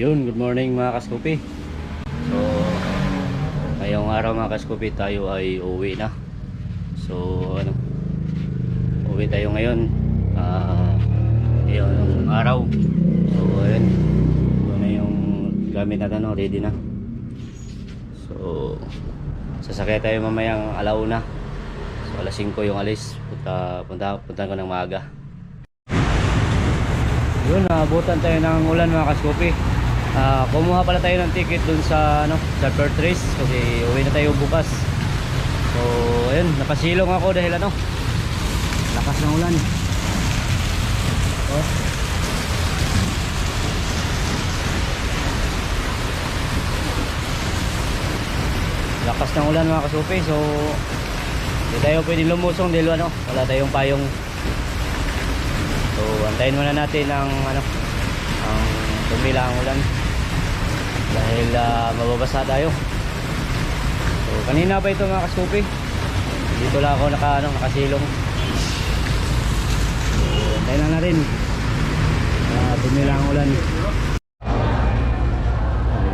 Yun, good morning mga kaskupi. So, ngayong araw mga kaskupi tayo ay uwi na. So, ano, uwi tayo ngayon. Ah, yung araw. So, ayun. Ito na yung gamit natin, no? ready na. So, sasakay tayo mamayang alauna. So, alas 5 yung alis. Punta, punta, punta ko ng maaga. Yun, naabutan tayo ng ulan mga kaskupi. Ah, kumuha pala tayo ng ticket dun sa ano, sa Perth Race kasi uwi na tayo bukas. So, ayun, napasilong ako dahil ano, lakas ng ulan. Oh. Lakas ng ulan mga kasupi. So, hindi tayo pwedeng lumusong dahil ano, wala tayong payong. So, antayin muna natin ang ano, ang tumila ang ulan. Dahil ah, mababasa tayo. So, kanina pa ito mga kasupi. Dito lang ako naka, ano, nakasilong. So, antayin na natin. Uh, tumila ang ulan.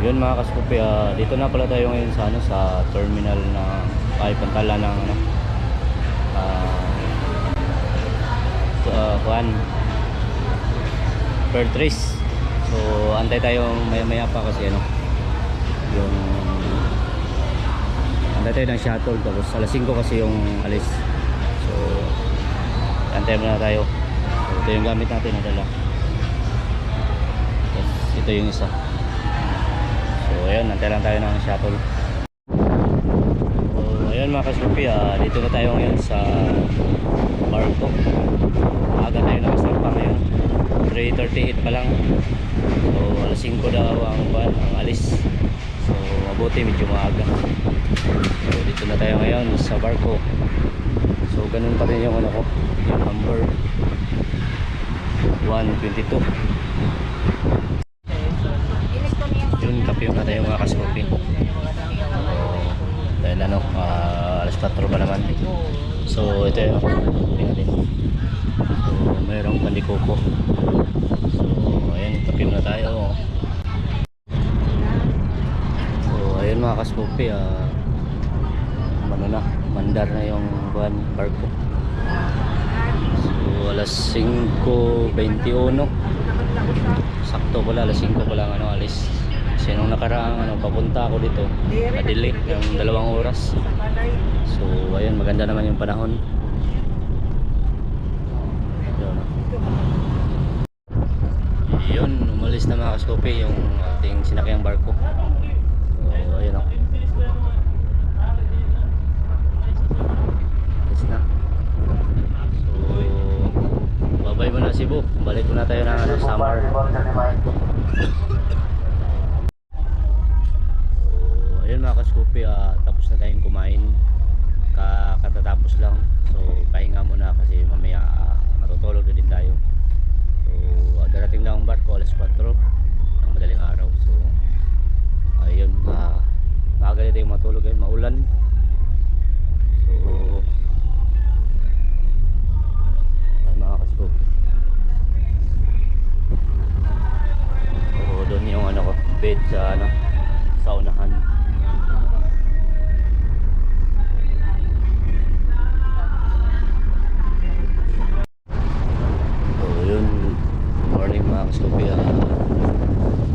Yun mga kaskupi, ah, dito na pala tayo ngayon sa ano sa terminal na ay pantala ng ano ah uh, kuan Pertris. So antay tayo maya-maya pa kasi ano yung antay tayo ng shuttle tapos alas 5 kasi yung alis. So antay muna tayo. So, ito yung gamit natin na dala. Tapos ito yung isa. So ayun, nantay lang tayo ng shuttle. Ayun mga kaslupi, ah, dito na tayo ngayon sa Barco. Aga tayo nakasal pa ngayon. 3.38 pa lang. So alas 5 daw ang, buwan, ang alis. So mabuti medyo maaga. So dito na tayo ngayon sa Barco. So ganun pa rin yung ano ko, yung number 122. Yun, kape na tayo mga kaskopi. Dahil ano, ah, alas 4 pa naman. So, ito yun. Tingnan din. So, mayroong pandikoko. So, ayan, kape na tayo. Ayun mga kaskopi. Ah, ano na, mandar na yung buwan, barko. So, alas 5.21 sakto pala alas 5 pa lang ano alis kasi nung nakaraang ano papunta ako dito na-delay ng dalawang oras so ayun maganda naman yung panahon yun yun umalis na mga kaskope yung ating sinakyang barko so ayun o alis na so babay muna Cebu balik muna tayo ng ano, summer So, ayun mga kaskupi, ah, tapos na tayong kumain. Ka katatapos lang. So, pahinga muna kasi mamaya ah, matutulog na din tayo. So, ah, darating lang ang barko alas 4 ng madaling araw. So, ano, sa unahan. So, yun. Morning mga kastupi. ah.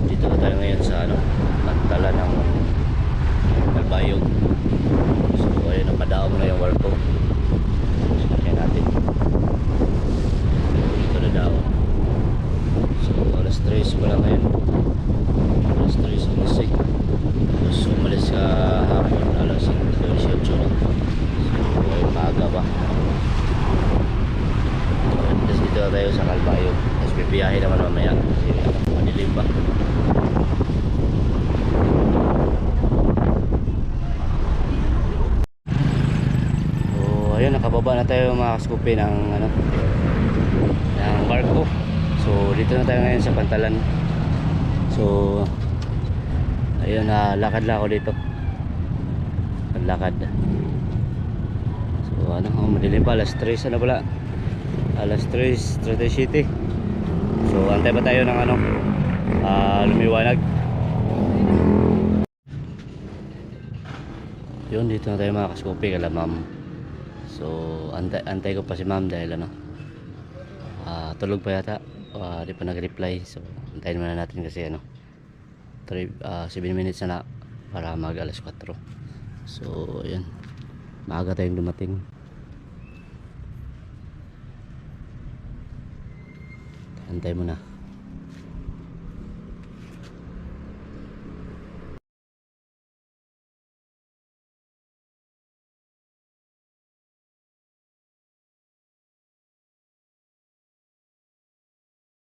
dito na tayo ngayon sa ano, nagtala ng Albayog. So, ayun, napadaong na yung barko. Sinakyan natin. So, dito na daw. So, alas 3 pa lang ngayon. Alas 3 alas 6. Tapos umalis ka hapon alas 5 18 na. So, ay maaga pa. Tapos dito na tayo sa Calbayo. Tapos bibiyahe naman mamaya. Kasi pa. So, ayun, nakababa na tayo mga kaskupi ng ano, ng barko. So, dito na tayo ngayon sa Pantalan. So, ayun, na lakad lang ako dito. Lakad. So, ano, oh, madilim pa, alas 3, ano pala? Alas 3, 37. So, antay pa tayo ng ano, ah, lumiwanag. Yun, dito na tayo mga kaskopi kala ma'am. So, antay, antay ko pa si ma'am dahil ano, ah, tulog pa yata. Ah, di pa nag-reply. So, antayin muna natin kasi ano, 3, ah, 7 minutes na na para mag alas 4. So, ayan. Maaga tayong dumating. Antay mo na.